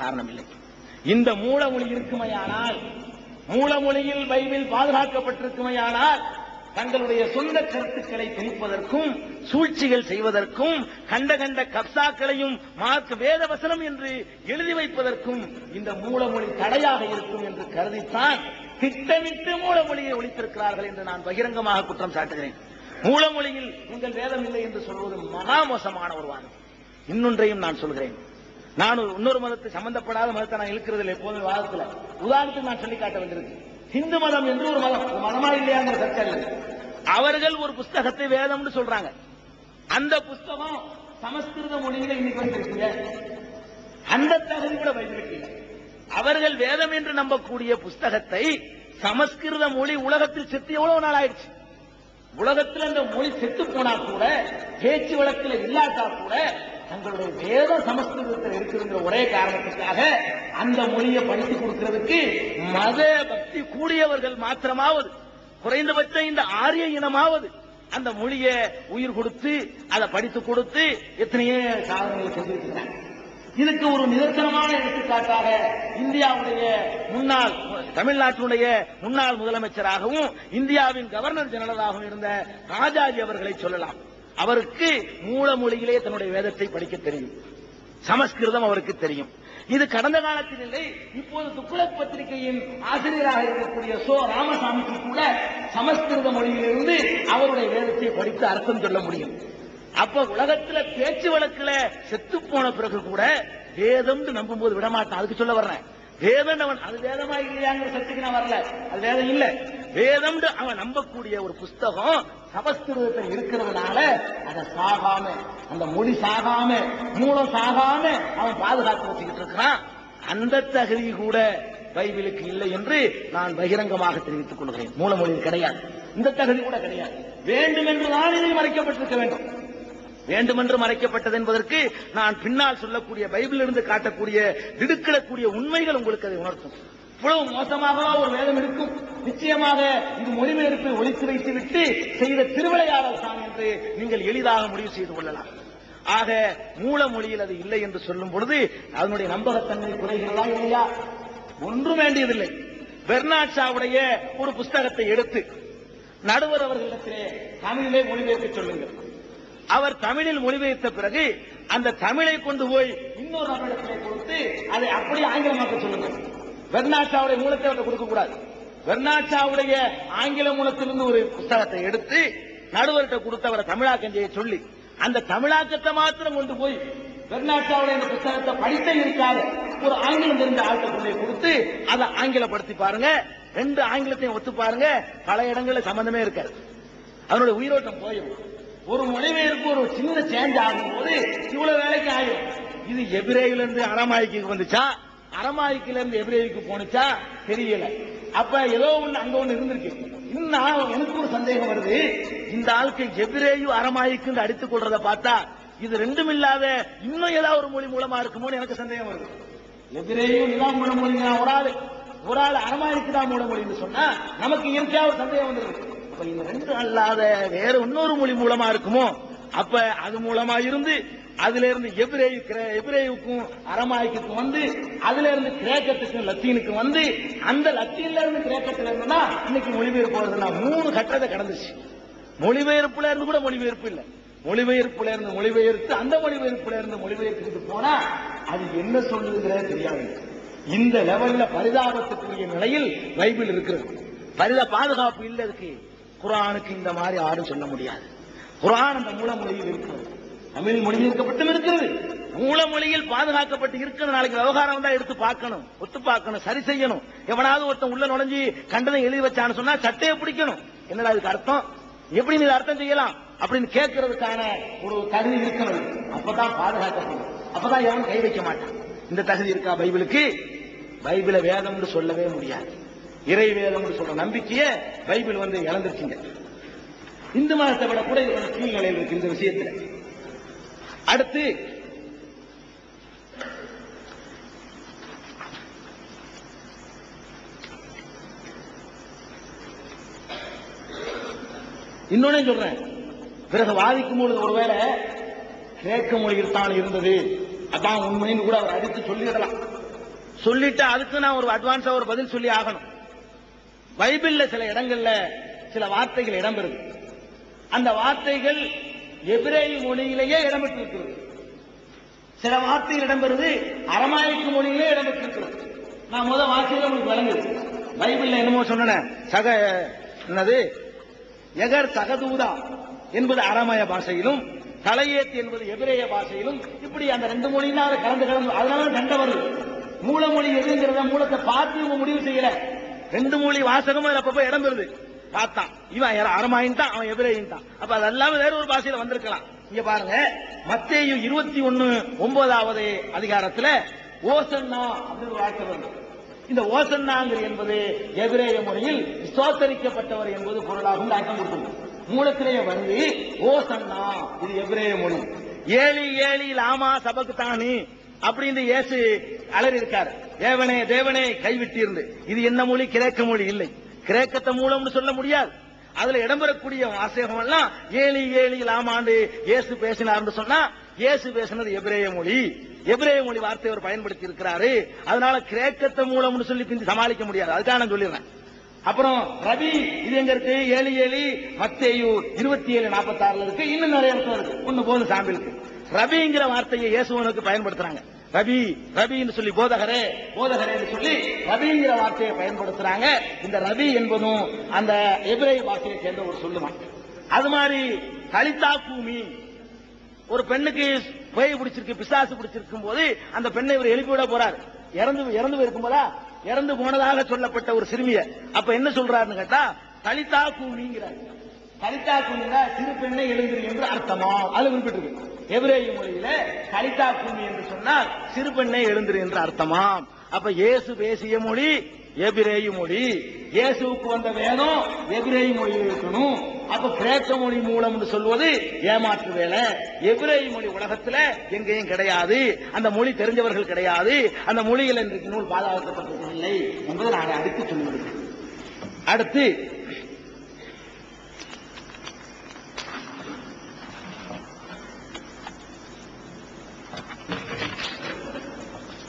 காரணம் இல்லை இந்த மூலமொழி இருக்குமையானால் மூலமொழியில் பைபிள் பாதுகாக்கப்பட்டிருக்குமையானால் தங்களுடைய சொந்த கருத்துக்களை திணிப்பதற்கும் சூழ்ச்சிகள் செய்வதற்கும் கண்ட கண்ட கப்சாக்களையும் மார்க் வேத வசனம் என்று எழுதி வைப்பதற்கும் இந்த மூலமொழி தடையாக இருக்கும் என்று கருதித்தான் திட்டமிட்டு மூலமொழியை ஒழித்திருக்கிறார்கள் என்று நான் பகிரங்கமாக குற்றம் சாட்டுகிறேன். மூலமொழியில் உங்கள் வேதம் இல்லை என்று சொல்வது மகா மோசமான ஒரு வாதம். இன்னொன்றையும் நான் சொல்கிறேன். நான் இன்னொரு மதத்தை சம்பந்தப்படாத மதத்தை நான் இழுக்கிறது எப்போதும் வாதத்தில். உதாரணத்துக்கு நான் சொல்லி காட்ட வேண்டியிருக்கு ஹிந்து மதம் என்று ஒரு மதம். மதமா இல்லையாங்கிற சர்ச்சை இல்லை. அவர்கள் ஒரு புஸ்தகத்தை வேதம்னு சொல்றாங்க. அந்த புஸ்தகம் சமஸ்கிருத மொழியில இன்னைக்கு வந்திருக்குங்க. அந்த தகவல் கூட பைபிளுக்கு அவர்கள் வேதம் என்று நம்பக்கூடிய புஸ்தகத்தை சமஸ்கிருத மொழி உலகத்தில் செத்து எவ்வளவு நாள் ஆயிடுச்சு? உலகத்தில் அந்த மொழி செத்து போனா கூட பேச்சு வழக்கில் இல்லாட்டா கூட தங்களுடைய வேத சமஸ்கிருதத்தில் இருக்குதுங்கிற ஒரே காரணத்துக்காக அந்த மொழியை படித்து கொடுக்கிறதுக்கு மத பக்தி கூடியவர்கள் மாத்திரமாவது குறைந்தபட்சம் இந்த ஆரிய இனமாவது அந்த மொழியை உயிர் கொடுத்து அதை படித்து கொடுத்து எத்தனையே சாதனைகளை செஞ்சிருக்கிறாங்க இதுக்கு ஒரு நிதர்சனமான எடுத்துக்காட்டாக இந்தியாவுடைய முன்னாள் தமிழ்நாட்டினுடைய முன்னாள் முதலமைச்சராகவும் இந்தியாவின் கவர்னர் ஜெனரலாகவும் இருந்த ராஜாஜி அவர்களை சொல்லலாம். அவருக்கு மூல மொழியிலே தன்னுடைய வேதத்தை படிக்க தெரியும். சமஸ்கிருதம் அவருக்கு தெரியும். இது கடந்த காலத்தில் இல்லை இப்போது துக்ளக் பத்திரிகையின் ஆசிரியராக இருக்கக்கூடிய சோ ராமசாமிக்கு கூட சமஸ்கிருத மொழியிலிருந்து அவருடைய வேதத்தை படித்து அர்த்தம் சொல்ல முடியும். அப்ப உலகத்துல பேச்சு வழக்குல செத்து போன பிறகு கூட வேதம்னு நம்பும் போது விடமாட்டான். அதுக்கு சொல்ல வர்றேன். வேதம் அவன் அது வேதமா இல்லையாங்கிற சத்துக்கு நான் வரல. அது வேதம் இல்லை. வேதம் அவன் நம்பக்கூடிய ஒரு புஸ்தகம் சமஸ்கிருதத்தில் இருக்கிறதுனால அதை சாகாம அந்த மொழி சாகாம மூலம் சாகாம அவன் பாதுகாத்து வச்சுக்கிட்டு இருக்கிறான். அந்த தகுதி கூட பைபிளுக்கு இல்லை என்று நான் பகிரங்கமாக தெரிவித்துக் கொள்கிறேன். மூலமொழியில் கிடையாது. இந்த தகுதி கூட கிடையாது. வேண்டும் என்றுதான் இதை மறைக்கப்பட்டிருக்க வேண்டும். வேண்டுமென்று மறைக்கப்பட்டது என்பதற்கு நான் பின்னால் சொல்லக்கூடிய பைபிளிலிருந்து காட்டக்கூடிய திடுக்கிடக்கூடிய உண்மைகள் உங்களுக்கு அதை உணர்த்தும். இவ்வளவு மோசமாக ஒரு வேதம் இருக்கும்? நிச்சயமாக இது மொழிபெயர்ப்பை ஒழித்து வைத்து விட்டு செய்த திருவிளையாடல் தான் என்று நீங்கள் எளிதாக முடிவு செய்து கொள்ளலாம். ஆக மூல மொழியில் அது இல்லை என்று சொல்லும் பொழுது அதனுடைய நம்பகத்தன்மை குறைகிறதா இல்லையா? ஒன்றும் வேண்டியதில்லை. பெர்னாட்சாவுடைய ஒரு புஸ்தகத்தை எடுத்து நடுவர் அவர்களிடத்திலே தமிழிலே மொழிபெயர்க்க சொல்லுங்கள். அவர் தமிழில் மொழிபெயர்த்த பிறகு அந்த தமிழை கொண்டு போய் இன்னொரு நபரிடத்திலே கொடுத்து அதை அப்படியே ஆங்கிலமாக்க சொல்லுங்கள். வெர்னாச்சாவுடைய மூலத்தை அவர்கிட்ட கொடுக்க கூடாது. வெர்னாச்சாவுடைய ஆங்கில மூலத்திலிருந்து ஒரு புஸ்தகத்தை எடுத்து நடுவர்கிட்ட கொடுத்து அவரை தமிழாக்கம் செய்ய சொல்லி அந்த தமிழாக்கத்தை மாத்திரம் கொண்டு போய் வெர்னாச்சாவுடைய அந்த புத்தகத்தை படித்த இருக்காது ஒரு ஆங்கிலம் தெரிந்த ஆள்கிட்ட கொண்டு கொடுத்து அதை ஆங்கிலப்படுத்தி பாருங்க. ரெண்டு ஆங்கிலத்தையும் ஒத்து பாருங்க. பல இடங்களில் சம்பந்தமே இருக்காது. அவனுடைய உயிரோட்டம் போயிடும் ஒரு மொழிபெயர்ப்பு ஒரு சின்ன சேஞ்ச் ஆகும் போது இவ்வளவு வேலைக்கு ஆகும் இது எபிரேயில இருந்து வந்துச்சா? அரமாய்க்குல இருந்து எபிரேவிக்கு போனுச்சா தெரியல. அப்ப ஏதோ ஒண்ணு அங்க ஒண்ணு இருந்திருக்கு. இன்னும் எனக்கு ஒரு சந்தேகம் வருது. இந்த ஆளுக்கு எபிரேயும் அரமாய்க்கு அடித்துக் கொள்றத பார்த்தா இது ரெண்டும் இல்லாத இன்னும் ஏதாவது ஒரு மொழி மூலமா இருக்குமோன்னு எனக்கு சந்தேகம் வருது. எதிரேயும் இதான் மூல மொழிங்க ஒரு ஆள். ஒரு ஆள் அரமாய்க்கு தான் மூல மொழின்னு சொன்னா நமக்கு இயற்கையா ஒரு சந்தேகம் வந்துருக்கு அப்ப இந்த ரெண்டு அல்லாத வேற இன்னொரு மொழி மூலமா இருக்குமோ? அப்ப அது மூலமா இருந்து அதுல இருந்து எபிரேயு எபிரேயுக்கும் அரமாய்க்கும் வந்து அதுல இருந்து கிரேக்கத்துக்கும் லத்தீனுக்கு வந்து அந்த லத்தீன்ல இருந்து கிரேக்கத்துல இருந்துன்னா இன்னைக்கு மொழிபெயர்ப்பு வருதுன்னா மூணு கட்டத்தை கடந்துச்சு. மொழிபெயர்ப்புல இருந்து கூட மொழிபெயர்ப்பு இல்லை. மொழிபெயர்ப்புல இருந்து மொழிபெயர்த்து அந்த மொழிபெயர்ப்புல இருந்து மொழிபெயர்த்துட்டு போனா அது என்ன சொல்லுங்கிறத தெரியாது. இந்த லெவல்ல பரிதாபத்துக்குரிய நிலையில் பைபிள் இருக்கிறது. பரித பாதுகாப்பு இல்லை இருக்கு குரானுக்கு இந்த மாதிரி யாரும் சொல்ல முடியாது. குரான் அந்த மூல மொழியில் இருக்கிறது. தமிழ் இருக்கப்பட்டும் இருக்கிறது. மூல மொழியில் பாதுகாக்கப்பட்டு இருக்கிற நாளைக்கு விவகாரம் தான் எடுத்து பார்க்கணும். ஒத்து பார்க்கணும். சரி செய்யணும். எவனாவது ஒருத்தன் உள்ள நுழைஞ்சி கண்டதை எழுதி வச்சான்னு சொன்னா சட்டையை பிடிக்கணும். என்னடா இதுக்கு அர்த்தம்? எப்படி நீ அர்த்தம் செய்யலாம்? அப்படின்னு கேட்கறதுக்கான ஒரு தகுதி இருக்கணும் அப்பதான் பாதுகாக்கப்படும். அப்பதான் எவன் கை வைக்க மாட்டான். இந்த தகுதி இருக்கா பைபிளுக்கு? பைபிளை வேதம்னு சொல்லவே முடியாது. இறை வேதம்னு சொல்ற நம்பிக்கையை பைபிள் வந்து இழந்துருச்சுங்க இந்து மதத்தை விட கூட இது கொஞ்சம் இருக்கு இந்த விஷயத்துல. அடுத்து இன்னொன்னு சொல்றேன். பிறகு வாதிக்கும் பொழுது ஒருவேளை கிரேக்க மொழியில் தான் இருந்தது. அதான் உண்மைன்னு கூட அவர் அடித்து சொல்லிடலாம். சொல்லிட்டு அதுக்கு நான் ஒரு அட்வான்ஸா ஒரு பதில் சொல்லி ஆகணும். பைபிள்ல சில இடங்கள்ல சில வார்த்தைகள் இடம்பெறுது. அந்த வார்த்தைகள் எபிரேய மொழியிலேயே இடம்பெற்றிருக்கிறது. சில வார்த்தைகள் இடம்பெறுது அரமாய்க்கு மொழியிலே இடம்பெற்றிருக்கிறது. நான் முதல் வார்த்தையில உங்களுக்கு வழங்குது பைபிள்ல என்னமோ சொன்ன சக என்னது? எகர் சகதூதா என்பது அரமய பாஷையிலும் தலையேத் என்பது எபிரேய பாஷையிலும் இப்படி அந்த ரெண்டு மொழியினால கலந்து கலந்து அதனால சண்டை வருது. மூலமொழி எதுங்கிறத மூலத்தை பார்த்து முடிவு செய்யல. ரெண்டு மொழி வாசகமும் அப்பப்ப இடம் இடம்பெறுது. பார்த்தான். இவன் அரமாயின் தான் அவன் எபிரேயின் தான் அப்ப அது அல்லாம வேற ஒரு பாஷையில வந்திருக்கலாம். இங்க பாருங்க மத்தேயு இருபத்தி ஒன்னு ஒன்பதாவது அதிகாரத்துல ஓசன்னா அப்படின்னு வார்த்தை வந்து இந்த ஓசன்னாங்கிற என்பது எபிரேய முறையில் சோத்தரிக்கப்பட்டவர் என்பது பொருளாகும் அர்த்தம் கொடுத்தது மூலத்திலேயே வந்து ஓசன்னா இது எபிரேய மொழி. ஏழி ஏழி லாமா சபக்கு தானி அப்படின்னு இயேசு அலறி இருக்காரு தேவனே தேவனே கைவிட்டிருந்து. இது என்ன மொழி? கிரேக்க மொழி இல்லை. கிரேக்கத்தை மூலம்னு சொல்ல முடியாது. அதுல இடம்பெறக்கூடிய வாசகம் எல்லாம் ஏழி ஏழி ஆமாண்டு இயேசு பேசினார்னு சொன்னா இயேசு பேசினது எபிரேய மொழி. எபிரேய மொழி வார்த்தை அவர் பயன்படுத்தி இருக்கிறாரு. அதனால கிரேக்கத்தை மூலம்னு சொல்லி பிந்தி சமாளிக்க முடியாது. அதுதான் நான் சொல்லிடுறேன். அப்புறம் ரவி இது எங்க இருக்கு? ஏழு ஏழு மத்தேயு இருபத்தி ஏழு நாற்பத்தி ஆறுல இருக்கு. இன்னும் நிறைய இடத்துல இருக்கு. ஒன்னு போதும் சாம்பிளுக்கு. ரவிங்கிற வார்த்தையை இயேசுவனுக்கு பயன்படுத்துறாங்க. ரபி ரபின்னு சொல்லி போதகரே போதகரேன்னு சொல்லி ரபிங்கிற வார்த்தையை பயன்படுத்துறாங்க. இந்த ரபி என்பதும் அந்த எபிரேய வார்த்தையை சேர்ந்த ஒரு சொல்லுமா. அது மாதிரி கலிதா பூமி ஒரு பெண்ணுக்கு பேய் பிடிச்சிருக்கு பிசாசு பிடிச்சிருக்கும் போது அந்த பெண்ணை இவர் எழுப்பி விட போறார். இறந்து இறந்து போயிருக்கும் போதா இறந்து போனதாக சொல்லப்பட்ட ஒரு சிறுமிய. அப்ப என்ன சொல்றாருன்னு கேட்டா கலிதா கூமிங்கிறார் கலிதா கூமினா சிறு பெண்ணை எழுந்திரு என்று அர்த்தமா? அது குறிப்பிட்டிருக்கு. எபிரேய மொழியில கலிதா பூமி என்று சொன்னால் சிறு எழுந்துரு எழுந்திரு என்று அர்த்தமாம். அப்ப இயேசு பேசிய மொழி எபிரேய மொழி. இயேசுவுக்கு வந்த வேதம் எபிரேய மொழியில் இருக்கணும். அப்ப கிரேக்க மொழி மூலம் சொல்வது ஏமாற்று வேலை. எபிரேய மொழி உலகத்துல எங்கேயும் கிடையாது. அந்த மொழி தெரிஞ்சவர்கள் கிடையாது. அந்த மொழிகள் இன்றைக்கு நூல் பாதுகாக்கப்பட்டிருக்கவில்லை என்பதை நான் அடுத்து சொல்லுகிறேன் அடுத்து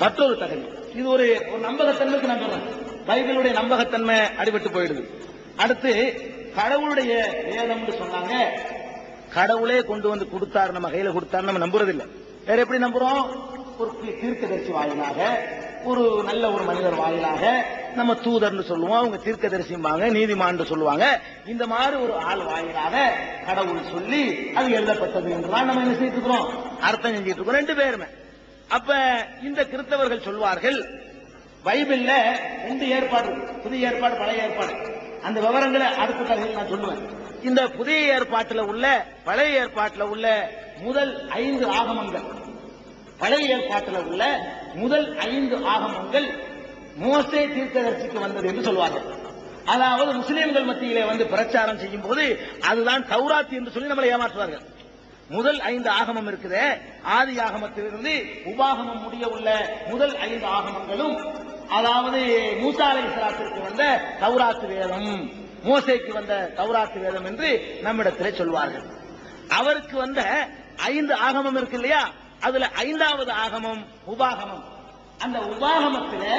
மற்றொரு தகவல். இது ஒரு ஒரு நம்பகத்தன்மைக்கு நான் சொல்றேன். பைபிளுடைய நம்பகத்தன்மை அடிபட்டு போயிடுது. அடுத்து கடவுளுடைய வேதம்னு சொன்னாங்க. கடவுளே கொண்டு வந்து கொடுத்தாரு நம்ம கையில கொடுத்தாரு நம்ம நம்புறதில்லை. வேற எப்படி நம்புறோம்? ஒரு தீர்க்கதரிசி வாயிலாக ஒரு நல்ல ஒரு மனிதர் வாயிலாக நம்ம தூதர்னு சொல்லுவோம். அவங்க தீர்க்கதரிசிம்பாங்க நீதிமான்னு சொல்லுவாங்க. இந்த மாதிரி ஒரு ஆள் வாயிலாக கடவுள் சொல்லி அது எழுதப்பட்டது என்றுதான் நம்ம என்ன செய்துட்டு இருக்கிறோம் அர்த்தம் செஞ்சுட்டு இருக்கோம் ரெண்டு பேருமே. அப்ப இந்த கிறிஸ்தவர்கள் சொல்வார்கள் பைபிள்ல ரெண்டு ஏற்பாடு புதிய ஏற்பாடு பழைய ஏற்பாடு. அந்த விவரங்களை அடுத்த கதையில் நான் சொல்லுவேன். இந்த புதிய ஏற்பாட்டுல உள்ள பழைய ஏற்பாட்டுல உள்ள முதல் ஐந்து ஆகமங்கள் பழைய ஏற்பாட்டுல உள்ள முதல் ஐந்து ஆகமங்கள் மோசே தீர்க்கதரிசிக்கு வந்தது என்று சொல்வார்கள். அதாவது முஸ்லிம்கள் மத்தியிலே வந்து பிரச்சாரம் செய்யும் போது அதுதான் சௌராத்தி என்று சொல்லி நம்மளை ஏமாற்றுவார்கள். முதல் ஐந்து ஆகமம் இருக்குது ஆதி ஆகமத்திலிருந்து உபாகமம் முடிய உள்ள முதல் ஐந்து ஆகமங்களும் அதாவது மூசா அலை இஸ்லாத்திற்கு வந்த தௌராத்து வேதம் மோசைக்கு வந்த தௌராத்து வேதம் என்று நம்மிடத்திலே சொல்வார்கள். அவருக்கு வந்த ஐந்து ஆகமம் இருக்கு இல்லையா? அதுல ஐந்தாவது ஆகமம் உபாகமம். அந்த உபாகமத்தில்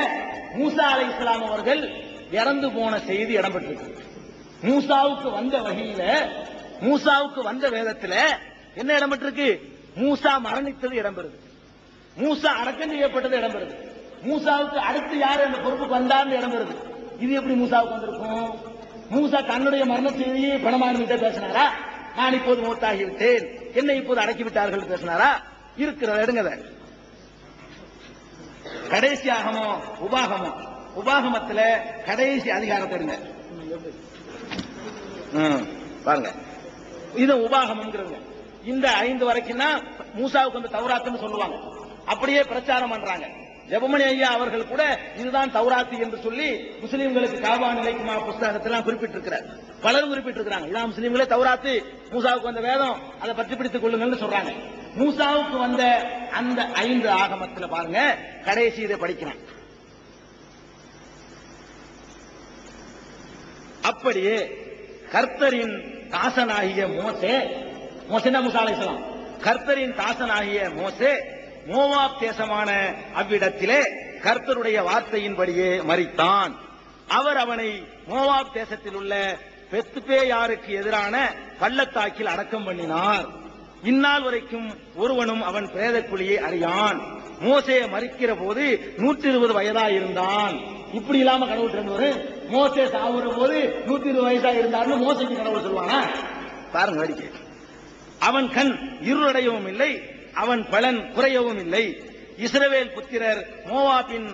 மூசா அலை இஸ்லாம் அவர்கள் இறந்து போன செய்தி இடம்பெற்றிருக்கு. மூசாவுக்கு வந்த வகையில மூசாவுக்கு வந்த வேதத்தில் என்ன இடம்பெற்றிருக்கு மூசா மரணித்தது இடம்பெறுது மூசா அடக்கம் செய்யப்பட்டது இடம்பெறுது மூசாவுக்கு அடுத்து யார் அந்த பொறுப்புக்கு வந்தார்னு இடம்பெறுது இது எப்படி மூசாவுக்கு வந்திருக்கும்? மூசா தன்னுடைய மரண செய்தியை பணமானிட்ட பேசினாரா? நான் இப்போது மூத்தாகி விட்டேன் என்னை இப்போது அடக்கி விட்டார்கள் பேசினாரா? இருக்கிறத எடுங்க அதை. கடைசி ஆகமோ உபாகமோ. உபாகமத்துல கடைசி அதிகாரத்தை எடுங்க பாருங்க. இது உபாகமம்ங்கிறது இந்த ஐந்து வரைக்கும் தான் மூசாவுக்கு வந்து தௌராத்துன்னு சொல்லுவாங்க. அப்படியே பிரச்சாரம் பண்றாங்க. ஜெபமணி ஐயா அவர்கள் கூட இதுதான் தௌராத்து என்று சொல்லி முஸ்லீம்களுக்கு காபா நிலைக்குமா புஸ்தகத்தெல்லாம் குறிப்பிட்டிருக்கிறார். பலரும் குறிப்பிட்டிருக்கிறாங்க. இதான் முஸ்லீம்களே தௌராத்து. மூசாவுக்கு வந்த வேதம் அதை பற்றி பிடித்துக் கொள்ளுங்கள்னு சொல்றாங்க. மூசாவுக்கு வந்த அந்த ஐந்து ஆகமத்துல பாருங்க கடைசி இதை படிக்கிறேன். அப்படியே கர்த்தரின் தாசனாகிய மோசே மோசேனா முசா அலைஹிஸ்ஸலாம் கர்த்தரின் தாசனாகிய மோசே மோவாப் தேசமான அவ்விடத்திலே கர்த்தருடைய வார்த்தையின்படியே மறித்தான் அவர் அவனை மோவாப் தேசத்தில் உள்ள பெத்துபேயாருக்கு எதிரான பள்ளத்தாக்கில் அடக்கம் பண்ணினார். இந்நாள் வரைக்கும் ஒருவனும் அவன் பிரேதக்குழியை அறியான். மோசே மறிக்கிற போது நூற்றி இருபது வயதா இருந்தான். இப்படி இல்லாம கடவுள் சொல்லுவாரு மோசே சாகுற போது நூத்தி இருபது வயசா இருந்தார்னு மோசைக்கு கடவுள் சொல்லுவானா? பாருங்க வேடிக்கை. அவன் கண் இருளடையவும் இல்லை அவன் பலன் குறையவும் இல்லை. இஸ்ரவேல் புத்திரர் மோவாபின்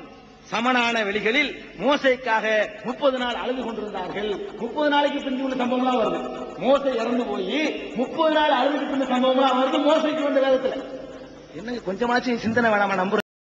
சமனான வெளிகளில் மோசைக்காக முப்பது நாள் அழுது கொண்டிருந்தார்கள். முப்பது நாளைக்கு பிந்தி உள்ள சம்பவம்லாம் வருது. மோசை இறந்து போய் முப்பது நாள் அழுதுகிட்டு இருந்த சம்பவம்லாம் வருது. மோசைக்கு வந்த வேதத்துல. என்னங்க கொஞ்சமாச்சும் சிந்தனை வேணாமா நம்புற